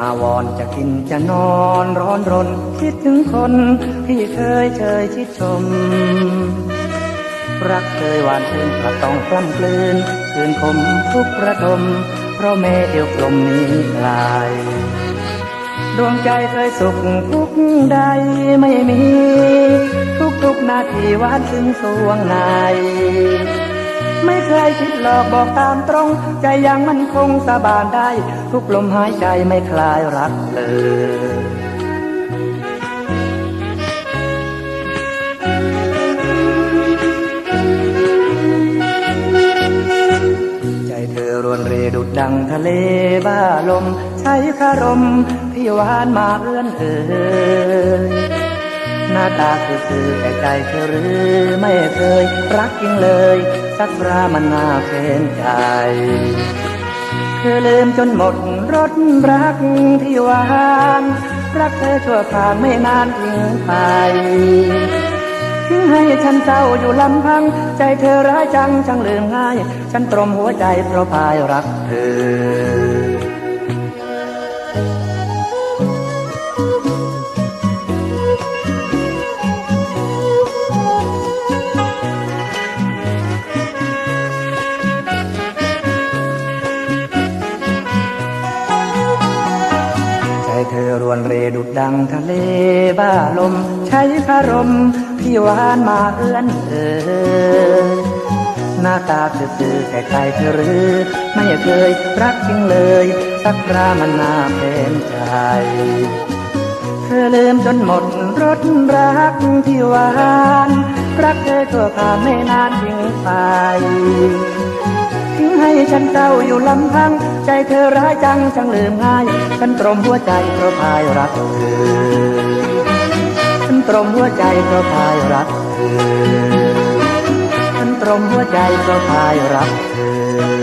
อาวรจะกินจะนอนร้อนรน คิดถึงคนที่เคยเชยชิดชม รักเคยหวานชื่นกระต้องกล้ำกลืนคืนคมทุกประทม เพราะแม่เดียวกลมนี้ลาย ดวงใจเคยสุขทุกใดไม่มี ทุกทุกๆนาทีหวานซึ้งสวงใน ไม่เคยคิดหลอกบอกตามตรง ใจยังมันคงสบานได้ ทุกลมหายใจไม่คลายรักเลยใจเธอรวนเรดุดดังทะเลบ้าลม ใช้คารมที่หวานมาเอื้อนเอ่ย หน้าตาคือคือแต่ใจเธอหรือไม่เคย รักจริงเลย สักรามันน่าเฟ้นใจเธอลืมจนหมดรสรักที่หวานรักเธอชั่วผ่านไม่นานทิ้งไปทิ้งให้ฉันเศร้าอยู่ลำพัง ใจเธอร้ายจังช่างลืมง่าย ฉันตรมหัวใจเพราะพายรักเธอ อรวนเรดุดดังทะเลบ้าลม ใช้คารมที่หวานมาเอื้อนเอ่ยหน้าตาซื่อๆแต่ใจเธอหรือ ไม่เคยรักจริงเลย สักครามันน่าเป็นใจเธอลืมจนหมดรสรักที่หวานรักเธอชั่วผ่านไม่นานทิ้งไปทิ้งให้ฉันเศร้าอยู่ลำพัง ใจเธอร้ายจังช่างลืมง่าย ฉันตรมหัวใจเพราะพายรักเธอ ฉันตรมหัวใจเพราะพายรักเธอ ฉันตรมหัวใจเพราะพายรักเธอ